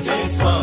this one.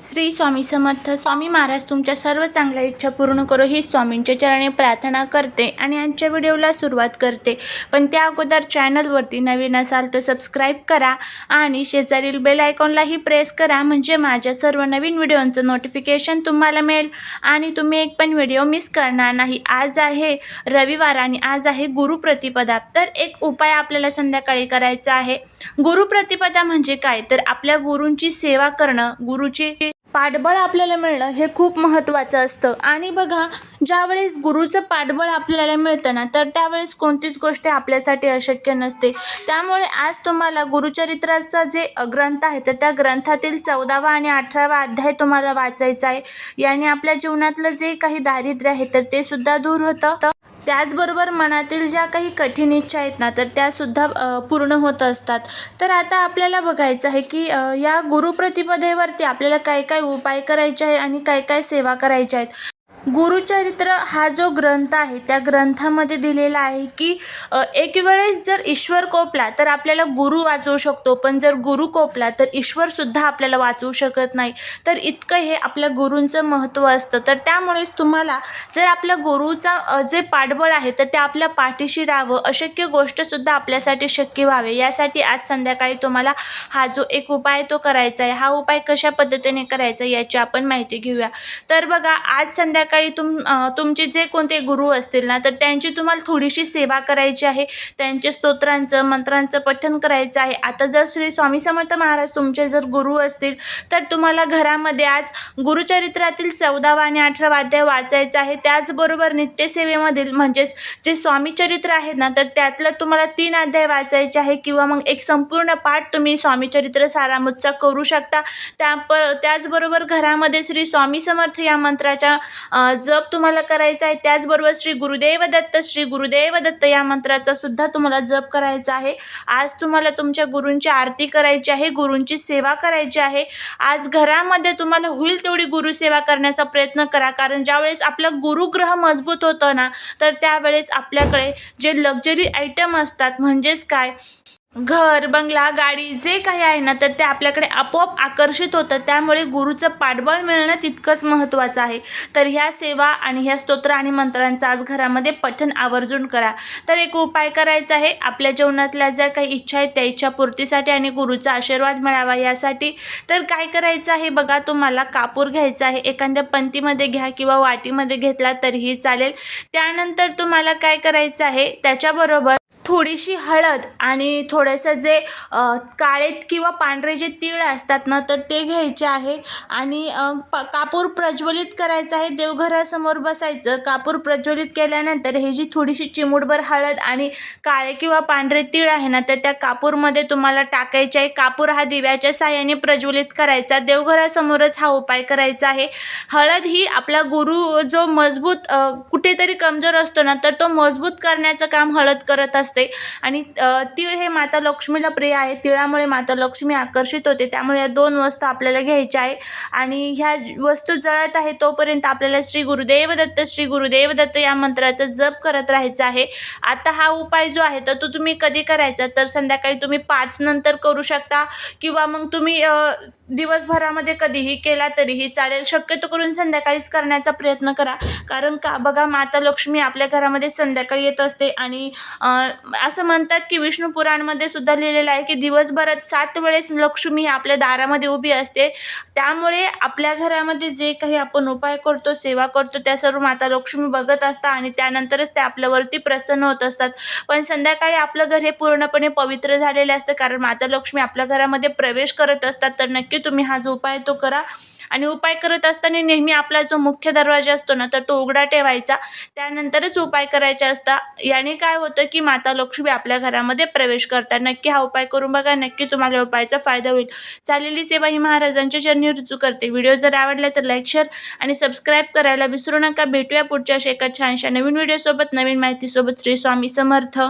Shri Swami Samarth. Swami Maharaj तुमच्या सर्व चांगल्या इच्छा पूर्ण करो. ही स्वामींच्या चरणी प्रार्थना करते आणि आजच्या व्हिडिओला सुरुवात करते. पण त्या अगोदर चॅनलवरती नवीन असाल तर सबस्क्राईब करा आणि शेजारील बेल आयकॉनलाही प्रेस करा. म्हणजे माझ्या सर्व नवीन व्हिडिओंचं नोटिफिकेशन तुम्हाला मिळेल आणि तुम्ही एक पण व्हिडिओ मिस करणार नाही. आज आहे रविवार आणि आज आहे गुरुप्रतिपदा तर एक उपाय आपल्याला संध्याकाळी करायचा आहे. गुरुप्रतिपदा म्हणजे काय? तर आपल्या गुरूंची सेवा करणं गुरुची पाठबळ आपल्याला मिळणं हे खूप महत्त्वाचं असतं. आणि बघा ज्यावेळेस गुरुचं पाठबळ आपल्याला मिळतं ना तर त्यावेळेस कोणतीच गोष्ट आपल्यासाठी अशक्य नसते. त्यामुळे आज तुम्हाला गुरुचरित्राचा जे ग्रंथ आहे तर त्या ग्रंथातील चौदावा आणि अठरावा अध्याय तुम्हाला वाचायचा आहे. याने आपल्या जीवनातलं जे काही दारिद्र्य आहे तर ते सुद्धा दूर होतं. त्याचबरोबर मनातील ज्या काही कठीण इच्छा आहेत ना तर त्यासुद्धा पूर्ण होत असतात. तर आता आपल्याला बघायचं आहे की या गुरुप्रतिपदेवरती आपल्याला काय काय उपाय करायचे आहे आणि काय काय सेवा करायच्या आहेत? गुरुचरित्र हा जो ग्रंथ आहे त्या ग्रंथामध्ये दिलेला आहे की एक वेळेस जर ईश्वर कोपला तर आपल्याला गुरु वाचवू शकतो. पण जर गुरु कोपला तर ईश्वरसुद्धा आपल्याला वाचवू शकत नाही. तर इतकं हे आपल्या गुरूंचं महत्त्व असतं. तर त्यामुळेच तुम्हाला जर आपल्या गुरुचा जे पाठबळ आहे तर ते आपल्या पाठीशी राहावं. अशक्य गोष्टसुद्धा आपल्यासाठी शक्य व्हावे. यासाठी आज संध्याकाळी तुम्हाला हा जो एक उपाय तो करायचा आहे. हा उपाय कशा पद्धतीने करायचा याची आपण माहिती घेऊया. तर बघा आज संध्याकाळी तुम तुमचे जे कोणते गुरु असतील ना तर त्यांची तुम्हाला थोडीशी सेवा करायची आहे. त्यांचे स्तोत्रांचं मंत्रांचं पठण करायचं आहे. आता जर श्री स्वामी समर्थ महाराज तुमचे जर गुरु असतील तर तुम्हाला घरामध्ये आज गुरुचरित्रातील चौदावा आणि अठरावा अध्याय वाचायचा आहे. त्याचबरोबर नित्यसेवेमधील म्हणजेच जे स्वामी चरित्र आहे ना तर त्यातलं तुम्हाला तीन अध्याय वाचायचे आहे किंवा मग एक संपूर्ण पाठ तुम्ही स्वामी चरित्र सारामृतचा करू शकता. त्या प त्याचबरोबर घरामध्ये श्री स्वामी समर्थ या मंत्राच्या जप तुम्हाला करायचा आहे त्याचबरोबर श्री गुरुदेव दत्त श्री गुरुदेव दत्त या मंत्राचा सुद्धा तुम्हाला जप करायचा आहे. आज तुम्हाला तुमच्या गुरूंची आरती करायची आहे गुरूंची सेवा करायची आहे. आज घरामध्ये तुम्हाला होईल तेवढी गुरुसेवा करण्याचा प्रयत्न करा कारण ज्यावेळेस आपलं गुरुग्रह मजबूत होतं ना तर त्यावेळेस आपल्याकडे जे लक्झरी आयटम असतात म्हणजेच काय? घर बंगला गाडी जे काही आहे ना तर ते आपल्याकडे आपोआप आकर्षित होतं. त्यामुळे गुरुचं पाठबळ मिळणं तितकंच महत्त्वाचं आहे. तर ह्या सेवा आणि ह्या स्तोत्र आणि मंत्रांचं आज घरामध्ये पठण आवर्जून करा. तर एक उपाय करायचा आहे. आपल्या जीवनातल्या ज्या काही इच्छा आहेत त्या इच्छापूर्तीसाठी आणि गुरुचा आशीर्वाद मिळावा यासाठी. तर काय करायचं आहे बघा तुम्हाला कापूर घ्यायचा आहे. एखाद्या पंतीमध्ये घ्या किंवा वाटीमध्ये घेतला तरीही चालेल. त्यानंतर तुम्हाला काय करायचं आहे? त्याच्याबरोबर थोडीशी हळद आणि थोडंसं जे काळे किंवा पांढरे जे तीळ असतात ना तर ते घ्यायचे आहे. आणि प कापूर प्रज्वलित करायचं आहे. देवघरासमोर बसायचं. कापूर प्रज्वलित केल्यानंतर हे जी थोडीशी चिमूटभर हळद आणि काळे किंवा पांढरे तीळ आहे ना तर त्या कापूरमध्ये तुम्हाला टाकायचे आहे. कापूर हा दिव्याच्या साह्याने प्रज्वलित करायचा. देवघरासमोरच हा उपाय करायचा आहे. हळद ही आपला गुरु जो मजबूत कुठेतरी कमजोर असतो ना तर तो मजबूत करण्याचं काम हळद करत असते. आणि तीळ हे माता लक्ष्मीला प्रिय आहे. तिळामुळे माता लक्ष्मी आकर्षित होते. त्यामुळे या दोन वस्तू आपल्याला घ्यायच्या आहे आणि ह्या वस्तू जळत आहे तोपर्यंत आपल्याला श्री गुरुदेव दत्त श्री गुरुदेव दत्त या मंत्राचा जप करत राहायचं आहे. आता हा उपाय जो आहे तर तो तुम्ही कधी करायचा? तर संध्याकाळी तुम्ही पाच नंतर करू शकता. किंवा मग तुम्ही दिवसभरामध्ये कधीही केला तरीही चालेल. शक्यतो करून संध्याकाळीच करण्याचा प्रयत्न करा. कारण का? बघा माता लक्ष्मी आपल्या घरामध्ये संध्याकाळी येत असते. आणि असं म्हणतात की विष्णू पुराणमध्ये सुद्धा लिहिलेलं आहे की दिवसभरात सात वेळेस लक्ष्मी ही आपल्या दारामध्ये उभी असते. त्यामुळे आपल्या घरामध्ये जे काही आपण उपाय करतो सेवा करतो त्या सर्व माता लक्ष्मी बघत असतात आणि त्यानंतरच ते आपल्यावरती प्रसन्न होत असतात. पण संध्याकाळी आपलं घर हे पूर्णपणे पवित्र झालेलं असतं कारण माता लक्ष्मी आपल्या घरामध्ये प्रवेश करत असतात. तर नक्की तुम्ही हा जो उपाय तो करा. आणि उपाय करत असताना नेहमी आपला जो मुख्य दरवाजा असतो ना तर तो उघडा ठेवायचा. त्यानंतरच उपाय करायचे असता. याने काय होतं की माता लक्ष्मी आपल्या घरामध्ये प्रवेश करतात. नक्की हा उपाय करून बघा नक्की तुम्हाला उपायाचा फायदा होईल. चाललेली सेवा ही महाराजांच्या चरणी रुजू करते. व्हिडिओ जर आवडला तर लाईक शेअर आणि सबस्क्राईब करायला विसरू नका. भेटूया पुढच्या अशा एका छानशा नवीन व्हिडिओसोबत नवीन माहितीसोबत श्री स्वामी समर्थ.